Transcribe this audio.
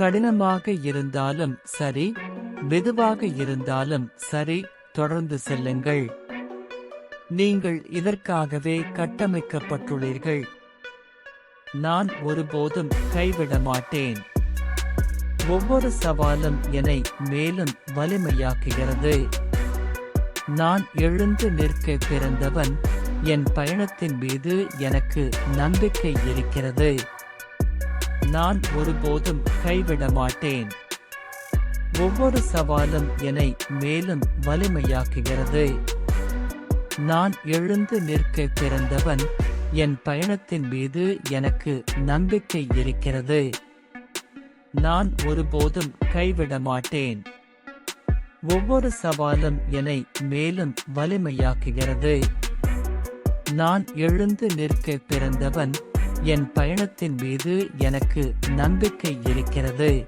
கடினமாக இருந்தாலும் சரி மெதுவாக இருந்தாலும் சரி தொடர்ந்து செல்லுங்கள். நீங்கள் இதற்காகவே கட்டமைக்கப்பட்டுள்ளீர்கள். நான் ஒருபோதும் கைவிட மாட்டேன். ஒவ்வொரு சவாலும் என்னை மேலும் வலிமையாக்குகிறது. நான் எழுந்து நிற்க பிறந்தவன் என் பயணத்தின் மீது எனக்கு நம்பிக்கை இருக்கிறது. நான் ஒருபோதும் கைவிட மாட்டேன் ஒவ்வொரு சவாலும் என்னை மேலும் வலிமையாக்குகிறது. நான் எழுந்து நிற்க பிறந்தவன் என் பயணத்தின் மீது எனக்கு நம்பிக்கை இருக்கிறது. நான் ஒருபோதும் கைவிட மாட்டேன் ஒவ்வொரு சவாலும் என்னை மேலும் வலிமையாக்குகிறது. நான் எழுந்து நிற்க பிறந்தவன் என் பயணத்தின் மீது எனக்கு நம்பிக்கை இருக்கிறது.